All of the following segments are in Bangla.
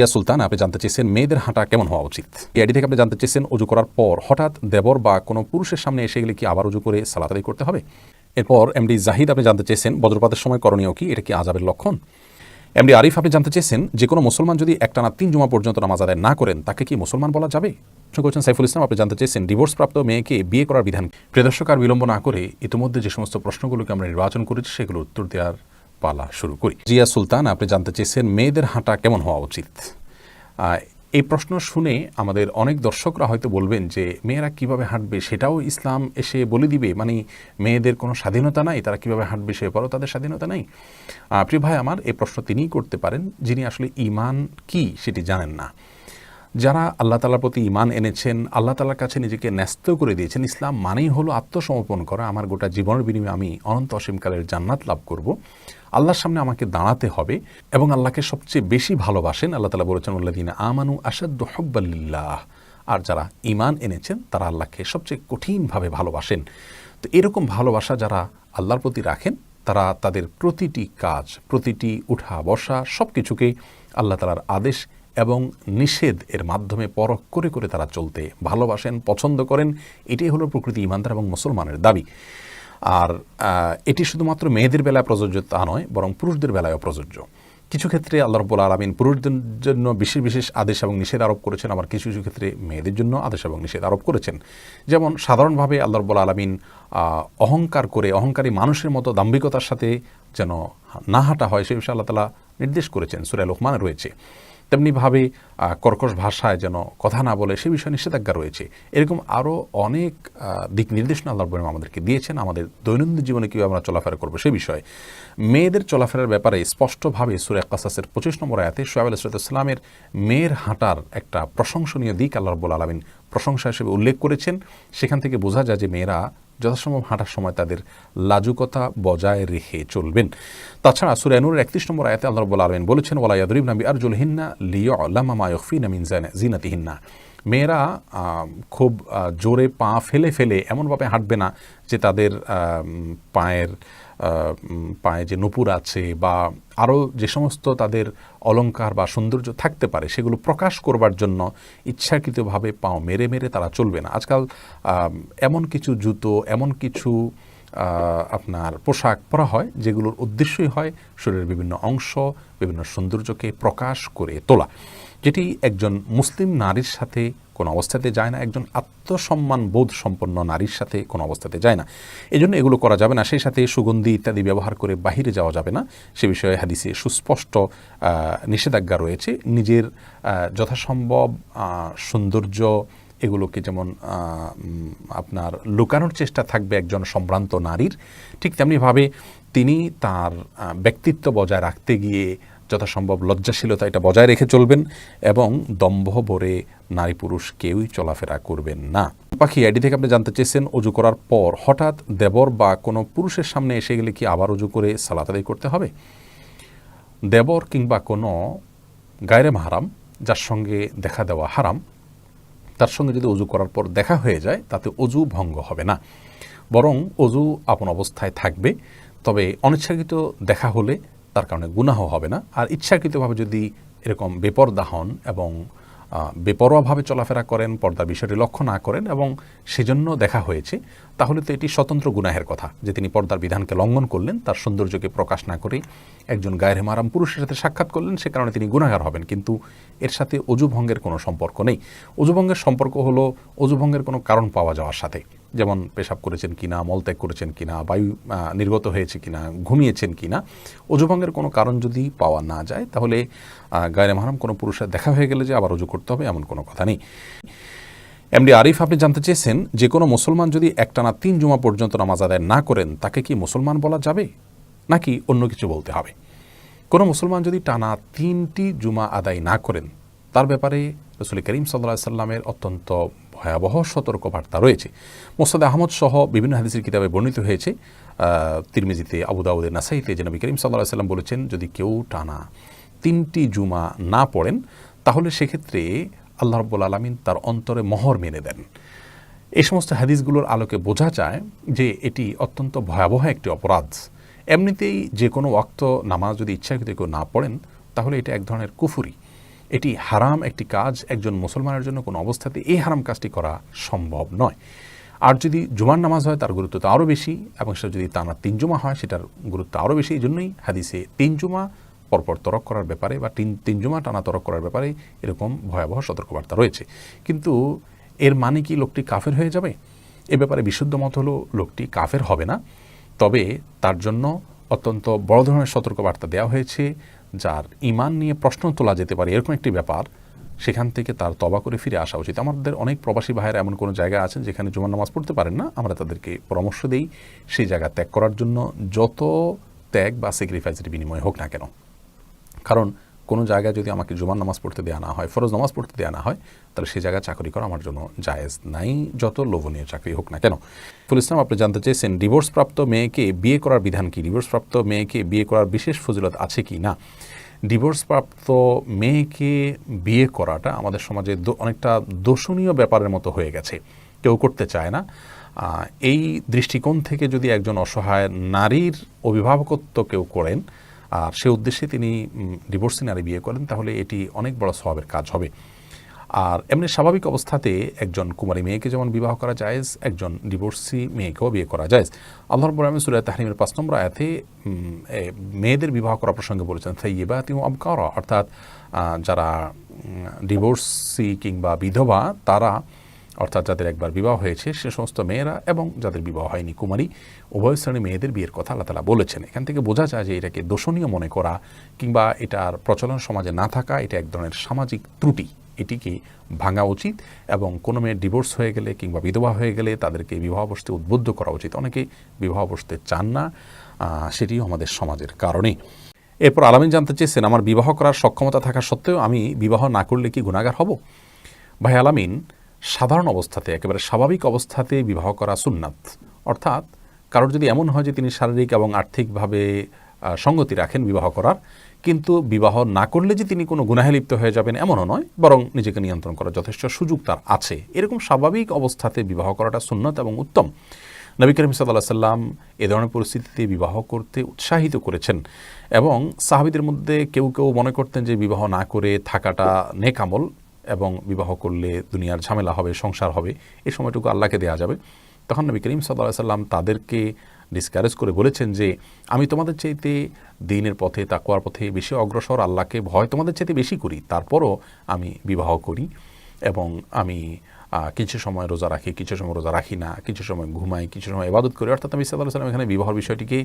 ইয়া সুলতান, আপনি জানতে চেয়েছেন মেয়েদের হাঁটা কেমন হওয়া উচিত? এআইডি থেকে আপনি জানতে চেয়েছেন অজু করার পর হঠাৎ দেবর বা কোনো পুরুষের সামনে এসে গেলে কি আবার অজু করে সালাত আদায় করতে হবে? এরপর এমডি জাহিদ, আপনি জানতে চেয়েছেন বজ্রপাতের সময় করণীয় কি? এটা কি আজাবের লক্ষণ? এমডি আরিফ, আপনি জানতে চেয়েছেন যে কোনো মুসলমান যদি একটানা তিন জমা পর্যন্ত নামাজ আদায় না করেন, তাকে কি মুসলমান বলা যাবে? প্রশ্ন করছেন সাইফুল ইসলাম, আপনি জানতে চেয়েছেন ডিভোর্সপ্রাপ্ত মেয়েকে বিয়ে করার বিধান কি? প্রিয় দর্শক, আর বিলম্ব না করে ইতিমধ্যে যে সমস্ত প্রশ্নগুলোকে আমরা নির্বাচন করেছি সেগুলো উত্তর দেওয়ার পালা শুরু করি। জিয়া সুলতান, আপনি জানতে চেয়েছেন মেয়েদের হাঁটা কেমন হওয়া উচিত? এই প্রশ্ন শুনে আমাদের অনেক দর্শকরা হয়তো বলবেন যে, মেয়েরা কীভাবে হাঁটবে সেটাও ইসলাম এসে বলে দিবে? মানে মেয়েদের কোনো স্বাধীনতা নাই, তারা কীভাবে হাঁটবে সে পরও তাদের স্বাধীনতা নাই। প্রিয় ভাই, আমার এই প্রশ্ন তিনিই করতে পারেন, যিনি আসলে ইমান কি সেটি জানেন না। যারা আল্লাহ তালার প্রতি ইমান এনেছেন, আল্লাহ তালার কাছে নিজেকে ন্যস্ত করে দিয়েছেন, ইসলাম মানেই হলো আত্মসমর্পণ করা। আমার গোটা জীবনের বিনিময়ে আমি অনন্ত অসীমকালের জান্নাত লাভ করব। আল্লাহর সামনে আমাকে দাঁড়াতে হবে এবং আল্লাহকে সবচেয়ে বেশি ভালোবাসেন, আল্লাহ তালা বলেছেন উল্লাদিন আমানু আসাদ্দ হব্বাল্লিল্লাহ আর যারা ইমান এনেছেন, তারা আল্লাহকে সবচেয়ে কঠিনভাবে ভালোবাসেন। তো এরকম ভালোবাসা যারা আল্লাহর প্রতি রাখেন, তারা তাদের প্রতিটি কাজ, প্রতিটি উঠা বসা সব কিছুকে আল্লাহ তালার আদেশ এবং নিষেধ এর মাধ্যমে পরখ করে করে তারা চলতে ভালোবাসেন, পছন্দ করেন। এটাই হলো প্রকৃতি ইমানদার এবং মুসলমানের দাবি। আর এটি শুধুমাত্র মেয়েদের বেলায় প্রযোজ্য তা নয়, বরং পুরুষদের বেলায়ও প্রযোজ্য। কিছু ক্ষেত্রে আল্লাহ রব্বুল আলমিন পুরুষদের জন্য বিশেষ বিশেষ আদেশ এবং নিষেধ আরোপ করেছেন, আবার কিছু কিছু ক্ষেত্রে মেয়েদের জন্য আদেশ এবং নিষেধ আরোপ করেছেন। যেমন সাধারণভাবে আল্লাহ রব্বুল আলমিন অহংকার করে অহংকারী মানুষের মতো দাম্ভিকতার সাথে যেন না হাঁটা হয়, সে বিষয়ে আল্লাহ তালা নির্দেশ করেছেন। সুরায় লোকমানে রয়েছে। তেমনিভাবে কর্কশ ভাষায় যেন কথা না বলে সে বিষয়ে নিষেধাজ্ঞা রয়েছে। এরকম আরও অনেক দিক নির্দেশনা আল্লাহ রব্বুল আমাদেরকে দিয়েছেন। আমাদের দৈনন্দিন জীবনে কীভাবে আমরা চলাফেরা করব সে বিষয়ে। মেয়েদের চলাফেরার ব্যাপারে স্পষ্টভাবে সুরে কাসাসের পঁচিশ নম্বর আয়াতে সোয়াব আলাইসালামের মেয়ের হাঁটার একটা প্রশংসনীয় দিক আল্লাহ রব্বুল আলমিন প্রশংসা হিসেবে উল্লেখ করেছেন। সেখান থেকে বোঝা যায় যে মেয়েরা যথাসম্ভব হাঁটার সময় তাদের লাজুকতা বজায় রেখে চলবেন। তাছাড়া সুরানুরের একত্রিশ নম্বর আয়াতে আল্লাহ রব্বুল আলমিন বলেছেন ওলা ইয়াদরিব নাবি আরজুল হিন্না লিও আল্লামা মায়ফিন জিনাতি হিন্না মেয়েরা খুব জোরে পা ফেলে ফেলে এমনভাবে হাঁটবে না যে তাদের পায়ের পায়ে যে নপুর আছে বা আরও যে সমস্ত তাদের অলংকার বা সৌন্দর্য থাকতে পারে, সেগুলো প্রকাশ করবার জন্য ইচ্ছাকৃতভাবে পাও মেরে মেরে তারা চলবে না। আজকাল এমন কিছু জুতো, এমন কিছু আপনার পোশাক পরা হয় যেগুলোর উদ্দেশ্যই হয় শরীরের বিভিন্ন অংশ, বিভিন্ন সৌন্দর্যকে প্রকাশ করে তোলা। যেটি একজন মুসলিম নারীর সাথে কোনো অবস্থাতে যায় না, একজন আত্মসম্মান বোধ সম্পন্ন নারীর সাথে কোনো অবস্থাতে যায় না। এই জন্য এগুলো করা যাবে না, সেই সাথে সুগন্ধি ইত্যাদি ব্যবহার করে বাহিরে যাওয়া যাবে না। সে বিষয়ে হাদিসে সুস্পষ্ট নিষেধাজ্ঞা রয়েছে। নিজের যথাসম্ভব সৌন্দর্য এগুলোকে যেমন আপনার লুকানোর চেষ্টা থাকবে একজন সম্ভ্রান্ত নারীর, ঠিক তেমনিভাবে তিনি তার ব্যক্তিত্ব বজায় রাখতে গিয়ে যথাসম্ভব লজ্জাশীলতা এটা বজায় রেখে চলবেন এবং দম্ভ ভরে নারী পুরুষ কেউই চলাফেরা করবেন না। পাখি আইডি থেকে আপনি জানতে চেয়েছেন, অজু করার পর হঠাৎ দেবর বা কোনো পুরুষের সামনে এসে গেলে কি আবার অজু করে সালাত আদায় করতে হবে? দেবর কিংবা কোনো গায়রে মাহারাম, যার সঙ্গে দেখা দেওয়া হারাম, তার সঙ্গে যদি অজু করার পর দেখা হয়ে যায়, তাতে অজু ভঙ্গ হবে না। বরং অজু আপন অবস্থায় থাকবে। তবে অনিচ্ছাকৃত দেখা হলে তার কারণে গুনাহ হবে না। আর ইচ্ছাকৃতভাবে যদি এরকম বেপরদা হন এবং বেপরোয়াভাবে চলাফেরা করেন পর্দার বিষয়টি লক্ষ্য না করেন এবং সেজন্য দেখা হয়েছে, তাহলে তো এটি স্বতন্ত্র গুনাহের কথা যে তিনি পর্দার বিধানকে লঙ্ঘন করলেন, তার সৌন্দর্যকে প্রকাশ না করে একজন গায়ের মারাম পুরুষের সাথে সাক্ষাৎ করলেন, সে কারণে তিনি গুনাহার হবেন। কিন্তু এর সাথে অজুভঙ্গের কোনো সম্পর্ক নেই। অজুভঙ্গের সম্পর্ক হলো অজুভঙ্গের কোনো কারণ পাওয়া যাওয়ার সাথে। যেমন পেশাব করেছেন কিনা মলত্যাগ করেছেন কিনা, বায়ু নির্গত হয়েছে কিনা, ঘুমিয়েছেন কিনা, অজুভঙ্গের কোনো কারণ যদি পাওয়া না যায়, তাহলে গায়ে মাহারাম কোনো পুরুষের দেখা হয়ে গেলে যে আবার অজু করতে হবে এমন কোনো কথা নেই। এমডি আরিফ, আপনি জানতে চেয়েছেন, যে কোনো মুসলমান যদি একটানা তিন জুমা পর্যন্ত নামাজ আদায় না করেন, তাকে কি মুসলমান বলা যাবে? নাকি অন্য কিছু বলতে হবে? কোনো মুসলমান যদি টানা তিনটি জুমা আদায় না করেন, তার ব্যাপারে রসুল করিম সাল্লাহ সাল্লামের অত্যন্ত ভয়াবহ সতর্কবার্তা রয়েছে। মোস্তাদ আহমদ সহ বিভিন্ন হাদিসের কিতাবে বর্ণিত হয়েছে তিরমিজিতে আবু দাউদের নাসাইতে যে নবী করিম সাল্লাহ সাল্লাম বলেছেন, যদি কেউ টানা তিনটি জুমা না পড়েন, তাহলে সেক্ষেত্রে আল্লাহ রব্বুল আলমিন তার অন্তরে মহর মেনে দেন। এই সমস্ত হাদিসগুলোর আলোকে বোঝা যায় যে এটি অত্যন্ত ভয়াবহ একটি অপরাধ। এমনিতেই যে কোনো ওয়াক্ত নামাজ যদি ইচ্ছাকৃত কেউ না পড়েন, তাহলে এটা এক ধরনের কুফুরি। এটি হারাম একটি কাজ একজন মুসলমানের জন্য কোনো অবস্থাতে এই হারাম কাজটি করা সম্ভব নয়। আর যদি জুমার নামাজ হয়, তার গুরুত্ব তো আরও বেশি এবং সেটা যদি টানা তিন জুমা হয়, সেটার গুরুত্ব আরও বেশি। এই জন্যই হাদিসে তিন জুমা পরপর তরক করার ব্যাপারে বা তিন তিন জুমা টানা তরক করার ব্যাপারে এরকম ভয়াবহ সতর্কবার্তা রয়েছে। কিন্তু এর মানে কি লোকটি কাফের হয়ে যাবে? এ ব্যাপারে বিশুদ্ধ মত হলো লোকটি কাফের হবে না। তবে তার জন্য অত্যন্ত বড় ধরনের সতর্কবার্তা দেওয়া হয়েছে। যার ইমান নিয়ে প্রশ্ন তোলা যেতে পারে, এরকম একটি ব্যাপার, সেখান থেকে তার তবা করে ফিরে আসা উচিত। আমাদের অনেক প্রবাসী ভাইয়েরা এমন কোনো জায়গা আছেন যেখানে জুমার নামাজ পড়তে পারেন না। আমরা তাদেরকে পরামর্শ দিই সেই জায়গা ত্যাগ করার জন্য, যত ত্যাগ বা স্যাক্রিফাইসের বিনিময় হোক না কেন। কারণ কোনো জায়গায় যদি আমাকে জুমার নামাজ পড়তে দেওয়া না হয়, ফরজ নামাজ পড়তে দেওয়া না হয়, তাহলে সেই জায়গায় চাকরি করা আমার জন্য জায়েজ নাই, যত লোভনীয় চাকরি হোক না কেন। ফুল ইসলাম, আপনি জানতে চেয়েছেন ডিভোর্সপ্রাপ্ত মেয়েকে বিয়ে করার বিধান কি? ডিভোর্সপ্রাপ্ত মেয়েকে বিয়ে করার বিশেষ ফজিলত আছে কি? না। ডিভোর্সপ্রাপ্ত মেয়েকে বিয়ে করাটা আমাদের সমাজে অনেকটা দোষণীয় ব্যাপারের মতো হয়ে গেছে। কেউ করতে চায় না। এই দৃষ্টিকোণ থেকে যদি একজন অসহায় নারীর অভিভাবকত্ব কেউ করেন আর সে উদ্দেশ্যে তিনি ডিভোর্সি নারী বিয়ে করেন, তাহলে এটি অনেক বড় স্বভাবের কাজ হবে। আর এমনি স্বাভাবিক অবস্থাতে একজন কুমারী মেয়েকে যেমন বিবাহ করা যায়, একজন ডিভোর্সি মেয়েকেও বিয়ে করা যায়। আল্লাহ রব্বুল আলমী সুরায় তাহরিমের পাঁচ নম্বর আয়াতে মেয়েদের বিবাহ করার প্রসঙ্গে বলেছেন সাইয়েবা তিম আবকারা অর্থাৎ যারা ডিভোর্সি কিংবা বিধবা, তারা অর্থাৎ যাদের একবার বিবাহ হয়েছে, সে সমস্ত মেয়েরা এবং যাদের বিবাহ হয়নি, কুমারী, উভয় শ্রেণি মেয়েদের বিয়ের কথা আল্লাহ তালা বলেছেন। এখান থেকে বোঝা যায় যে এটাকে দোষণীয় মনে করা কিংবা এটার প্রচলন সমাজে না থাকা, এটা এক ধরনের সামাজিক ত্রুটি। এটিকে ভাঙা উচিত এবং কোনো মেয়ের ডিভোর্স হয়ে গেলে কিংবা বিধবা হয়ে গেলে তাদেরকে বিবাহ বসতে উদ্বুদ্ধ করা উচিত? অনেকে বিবাহ বসতে চান না সেটিও আমাদের সমাজের কারণে। এরপর আলামিন জানতে চেয়েছেন, আমার বিবাহ করার সক্ষমতা থাকা সত্ত্বেও আমি বিবাহ না করলে কি গুণাগার হব? ভাই আলামিন সাধারণ অবস্থাতে, একেবারে স্বাভাবিক অবস্থাতে বিবাহ করা সুন্নাত। অর্থাৎ কারোর যদি এমন হয় যে তিনি শারীরিক এবং আর্থিকভাবে সঙ্গতি রাখেন বিবাহ করার, কিন্তু বিবাহ না করলে যে তিনি কোনো গুনাহে লিপ্ত হয়ে যাবেন এমনও নয়, বরং নিজেকে নিয়ন্ত্রণ করার যথেষ্ট সুযোগ তার আছে। এরকম স্বাভাবিক অবস্থাতে বিবাহ করাটা সুন্নত এবং উত্তম। নবী করিম সাল্লাহ সাল্লাম এ ধরনের পরিস্থিতিতে বিবাহ করতে উৎসাহিত করেছেন এবং সাহাবিদের মধ্যে কেউ কেউ মনে করতেন যে বিবাহ না করে থাকাটা নেকামল এবং বিবাহ করলে দুনিয়ার ঝামেলা হবে, সংসার হবে, এই সময়টুকু আল্লাহকে দেওয়া যাবে। তখন নবী করিম সাল্লাহ সাল্লাম তাদেরকে ডিসকারেজ করে বলেছেন যে, আমি তোমাদের চাইতে দিনের পথে তাকুয়ার পথে বেশি অগ্রসর, আল্লাহকে ভয় তোমাদের চাইতে বেশি করি। তারপরও আমি বিবাহ করি এবং আমি কিছু সময় রোজা রাখি, কিছু সময় রোজা রাখি না, কিছু সময় ঘুমাই, কিছু সময় ইবাদত করি। অর্থাৎ আমি সাল্লাহ সাল্লাম এখানে বিবাহ বিষয়টিকে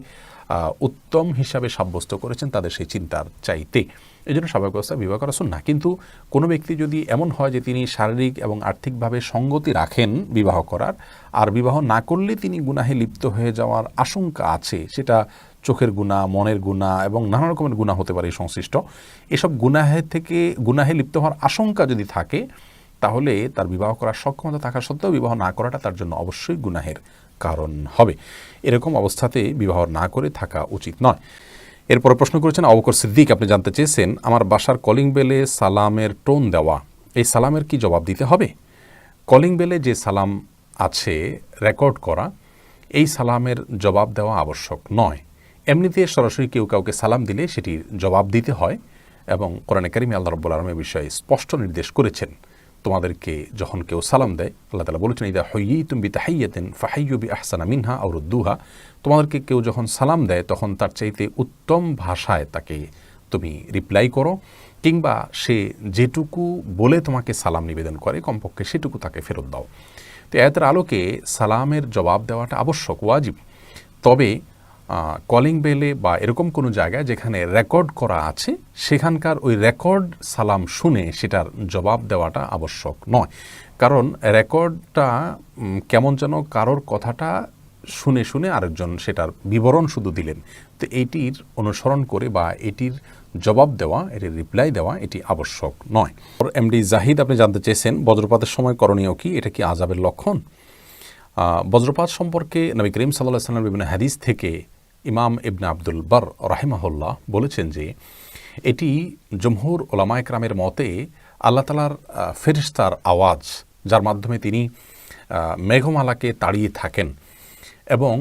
উত্তম হিসাবে সাব্যস্ত করেছেন তাদের সেই চিন্তার চাইতে। এই জন্য স্বাভাবিক অবস্থা বিবাহ করা না কিন্তু কোনো ব্যক্তি যদি এমন হয় যে তিনি শারীরিক এবং আর্থিকভাবে সঙ্গতি রাখেন বিবাহ করার, আর বিবাহ না করলে তিনি গুনাহে লিপ্ত হয়ে যাওয়ার আশঙ্কা আছে, সেটা চোখের গুণা মনের গুণা এবং নানা রকমের গুণা হতে পারে সংশ্লিষ্ট। এসব গুনাহে থেকে, গুনাহে লিপ্ত হওয়ার আশঙ্কা যদি থাকে তাহলে তার বিবাহ করার সক্ষমতা থাকা সত্ত্বেও বিবাহ না করাটা তার জন্য অবশ্যই গুনাহের কারণ হবে। এরকম অবস্থাতে বিবাহ না করে থাকা উচিত নয়। এরপরে প্রশ্ন করেছেন অবকর সিদ্দিক, আপনি জানতে চেয়েছেন আমার বাসার কলিং বেলে সালামের টোন দেওয়া, এই সালামের কি জবাব দিতে হবে? কলিং বেলে যে সালাম আছে রেকর্ড করা, এই সালামের জবাব দেওয়া আবশ্যক নয়। এমনিতে সরাসরি কেউ কাউকে সালাম দিলে সেটির জবাব দিতে হয় এবং কোরআনে কারিমে আল্লাহ রব্বুল আলমের বিষয়ে স্পষ্ট নির্দেশ করেছেন। তোমাদেরকে যখন কেউ সালাম দেয়, আল্লাহ তালা বলেছেন, ইদা হইয়ি তুমি তাহাইয়াতেন ফাহাইয়বি আহসানা মিনহা আউরুদ্দুহা তোমাদেরকে কেউ যখন সালাম দেয়, তখন তার চাইতে উত্তম ভাষায় তাকে তুমি রিপ্লাই করো, কিংবা সে যেটুকু বলে তোমাকে সালাম নিবেদন করে, কমপক্ষে সেটুকু তাকে ফেরত দাও। তো এতের আলোকে সালামের জবাব দেওয়াটা আবশ্যক, ওয়াজিব। তবে কলিং বেলে বা এরকম কোনো জায়গায় যেখানে রেকর্ড করা আছে, সেখানকার ওই রেকর্ড সালাম শুনে সেটার জবাব দেওয়াটা আবশ্যক নয়। কারণ রেকর্ডটা কেমন যেন কারোর কথাটা শুনে শুনে আরেকজন সেটার বিবরণ শুধু দিলেন। তো এটির অনুসরণ করে বা এটির জবাব দেওয়া, এটির রিপ্লাই দেওয়া এটি আবশ্যক নয়। এমডি জাহিদ, আপনি জানতে চেয়েছেন, বজ্রপাতের সময় করণীয় কি? এটা কি আজাবের লক্ষণ? বজ্রপাত সম্পর্কে নবী করিম সাল্লাহ সাল্লামের বিভিন্ন হাদিস থেকে ইমাম ইবনে আব্দুল বার রাহিমাহুল্লাহ বলেছেন যে এটি জমহুর ওলামা একরামের মতে আল্লাহ তালার ফেরিস্তার আওয়াজ, যার মাধ্যমে তিনি মেঘমালাকে তাড়িয়ে থাকেন এবং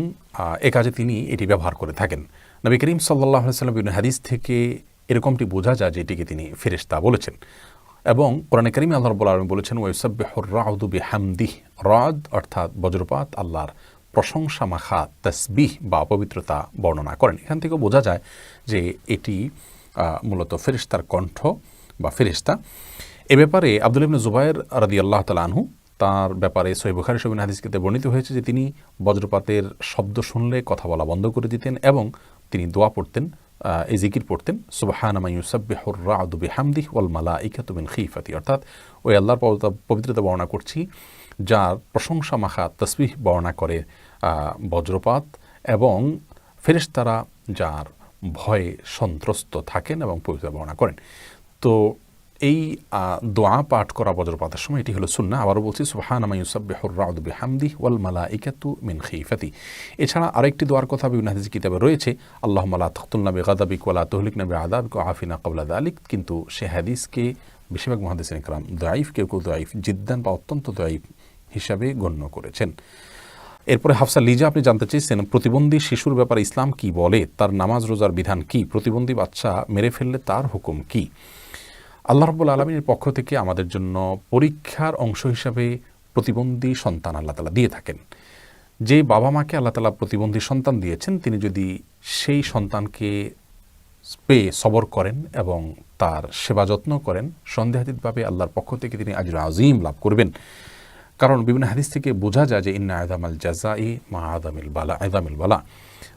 এ কাজে তিনি এটি ব্যবহার করে থাকেন। নবী করিম সাল্লাহ সাল্লাম বিভিন্ন হাদিস থেকে এরকমটি বোঝা যায় যে এটিকে তিনি ফেরিস্তা বলেছেন। এবং কোরআনে কারিমে আল্লাহ রব্বুল আলমী বলেছেন ওয়েসাব্বিহুর রাউদু বিহামদিহ। রাদ অর্থাৎ বজ্রপাত আল্লাহর প্রশংসা, মাখা, তসবিহ বা পবিত্রতা বর্ণনা করেন। এখান থেকে বোঝা যায় যে এটি মূলত ফেরিস্তার কণ্ঠ বা ফেরিস্তা এ ব্যাপারে আব্দুল ইবনে জুবাইর রাদি আল্লাহ তালা আনহু তার ব্যাপারে সহি বুখারি সবিন হাদিসকে বর্ণিত হয়েছে যে তিনি বজ্রপাতের শব্দ শুনলে কথা বলা বন্ধ করে দিতেন এবং তিনি দোয়া পড়তেন এই জিকির পড়তেন, সুবাহানামা বেহর রাদু বিহামদিহ ওয়াল মালাইকাতু তুমিন খিফাতি। অর্থাৎ ওই আল্লাহর পবিত্রতা বর্ণনা করছি, যার প্রশংসা মাখা, তসবিহ বর্ণনা করে বজ্রপাত এবং ফেরেশতারা যার ভয়ে সন্ত্রস্ত থাকেন এবং পবিত্রতা বর্ণনা করেন। তো এই দোয়া পাঠ করা বজ্রপাতের সময় এটি হলো সুন্না আবারও বলছি সুবহান আমা ইউসাব্বিহুর রাউদু বিহামদি ওয়াল মালাইকাতু মিন খিফাতি এছাড়া আরেকটি দোয়ার কথা বিভিন্ন হাদিস কিতাবে রয়েছে আল্লাহ মালা তখতুল্না বেগাদাবিক ওয়ালা তহলিক নবী আদাবিক আফিনা কবলা দালিক। কিন্তু সে হাদিসকে বেশিরভাগ মহাদিসিন ইকরাম দাইফ কেউ কেউ দাইফ জিদ্দান বা অত্যন্ত দাইফ হিসাবে গণ্য করেছেন। এরপরে হাফসা লিজা, আপনি জানতে চেয়েছেন, প্রতিবন্ধী শিশুর ব্যাপারে ইসলাম কি বলে? তার নামাজ, রোজার বিধান কি? প্রতিবন্ধী বাচ্চা মেরে ফেললে তার হুকুম কি? আল্লাহ রব্বুল আলমীর পক্ষ থেকে আমাদের জন্য পরীক্ষার অংশ হিসাবে প্রতিবন্ধী সন্তান আল্লাহ তালা দিয়ে থাকেন। যে বাবা মাকে আল্লাহ তালা প্রতিবন্ধী সন্তান দিয়েছেন, তিনি যদি সেই সন্তানকে পেয়ে সবর করেন এবং তার সেবা যত্ন করেন, সন্দেহাতীতভাবে আল্লাহর পক্ষ থেকে তিনি আজর আজিম লাভ করবেন। কারণ বিভিন্ন হাদিস থেকে বোঝা যায় যে, ইন্না আদাম আল জাজা ই মা আদামিল বালা আদামিল বালা।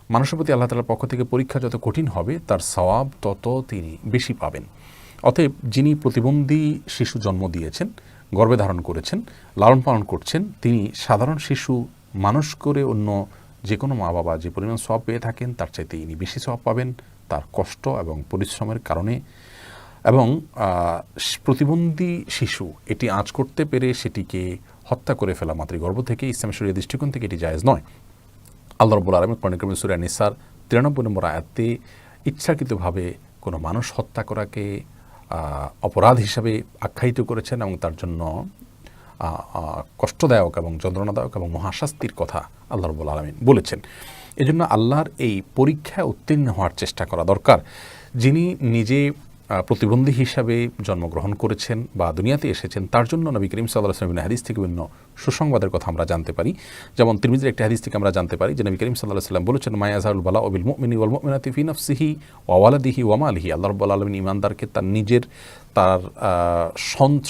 মানুষের প্রতি আল্লাহ তালার পক্ষ থেকে পরীক্ষা যত কঠিন হবে, তার সওয়াব তত তিনি বেশি পাবেন। অতএব যিনি প্রতিবন্ধী শিশু জন্ম দিয়েছেন, গর্ভে ধারণ করেছেন, লালন পালন করছেন, তিনি সাধারণ শিশু, মানুষ করে অন্য যে কোনো মা বাবা যে পরিমাণ সব পেয়ে থাকেন, তার চাইতে ইনি বেশি সব পাবেন, তার কষ্ট এবং পরিশ্রমের কারণে। এবং প্রতিবন্ধী শিশু এটি আঁচ করতে পেরে সেটিকে হত্যা করে ফেলা মাতৃগর্ভ থেকে ইসলামের শরীর দৃষ্টিকোণ থেকে এটি জায়েজ নয়। আল্লাহ রব্বুল আলমী কর্ণিক্রম সুরিয়া নিসার তিরানব্বই নম্বর আয়াতে ইচ্ছাকৃতভাবে কোনো মানুষ হত্যা করাকে অপরাধ হিসাবে আখ্যায়িত করেছেন এবং তার জন্য কষ্টদায়ক এবং যন্ত্রণাদায়ক এবং মহাশাস্তির কথা আল্লাহ রবুল আলমিন বলেছেন। এজন্য আল্লাহর এই পরীক্ষায় উত্তীর্ণ হওয়ার চেষ্টা করা দরকার। যিনি নিজে প্রতিবন্ধী হিসাবে জন্মগ্রহণ করেছেন বা দুনিয়াতে এসেছেন, তার জন্য নবী করিম সাল্লাহ আসলামিন হাদিস থেকে বিভিন্ন সুসংবাদের কথা আমরা জানতে পারি। যেমন তিরমিজের একটি হাদিস থেকে আমরা জানতে পারি যে নবী করিম সাল্লাহ সাল্লাম বলেছেন মায়া আজহারুল বালা ওবিল মুমিনী ওয়াল মুমিনাতি ফি নফসিহি ওয়ালাদিহি ওয়ামালিহি আল্লাহ রব্বুল আলমিন ইমানদারকে তার নিজের, তার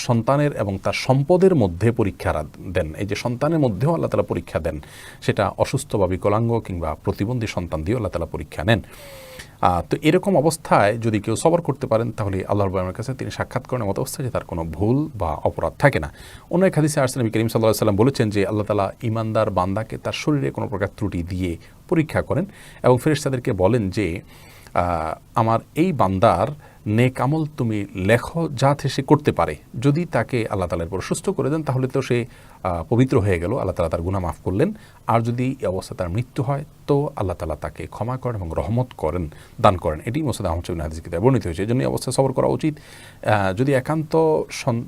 সন্তানের এবং তার সম্পদের মধ্যে পরীক্ষা দেন। এই যে সন্তানের মধ্যেও আল্লাহ তালা পরীক্ষা দেন, সেটা অসুস্থ বা বিকলাঙ্গ কিংবা প্রতিবন্ধী সন্তান দিয়েও আল্লাহ তালা পরীক্ষা নেন। তো এরকম অবস্থায় যদি কেউ সবর করতে পারেন, তাহলে আল্লাহ রব্বুলের কাছে তিনি সাক্ষাৎ করেন মতো অবস্থায় যে তার কোনো ভুল বা অপরাধ থাকে না। অন্য এক হাদিসে আসলে নবী করিম সাল্লাহ সাল্লাম বলেছেন যে আল্লাহ তালা ইমানদার বান্দাকে তার শরীরে কোনো প্রকার ত্রুটি দিয়ে পরীক্ষা করেন এবং ফেরেশতাদেরকে বলেন যে আমার এই বান্দার নেক আমল তুমি লেখো যাতে সে করতে পারে। যদি তাকে আল্লাহ তালার পর সুস্থ করে দেন, তাহলে তো সে পবিত্র হয়ে গেল, আল্লাহ তালা তার গুণা মাফ করলেন। আর যদি এই অবস্থা তার মৃত্যু হয়, তো আল্লাহ তালা তাকে ক্ষমা করেন এবং রহমত করেন, দান করেন। এটি মোসাদ আহমদ হাদিস কিতাবে বর্ণিত হয়েছে। এই জন্য এই অবস্থায় সবর করা উচিত। যদি একান্ত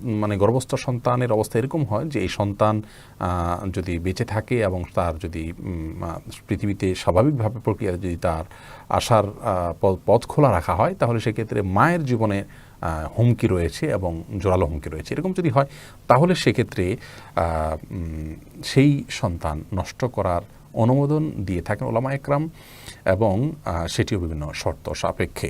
মানে গর্ভস্থ সন্তানের অবস্থা এরকম হয় যে এই সন্তান যদি বেঁচে থাকে এবং তার যদি পৃথিবীতে স্বাভাবিকভাবে প্রক্রিয়া যদি তার আসার পথ- খোলা রাখা হয়, তাহলে সেক্ষেত্রে মায়ের জীবনে হুমকি রয়েছে এবং জোরালো হুমকি রয়েছে। এরকম যদি হয়, তাহলে সেক্ষেত্রে সেই সন্তান নষ্ট করার অনুমোদন দিয়ে থাকেন ওলামা একরাম এবং সেটিও বিভিন্ন শর্ত সাপেক্ষে।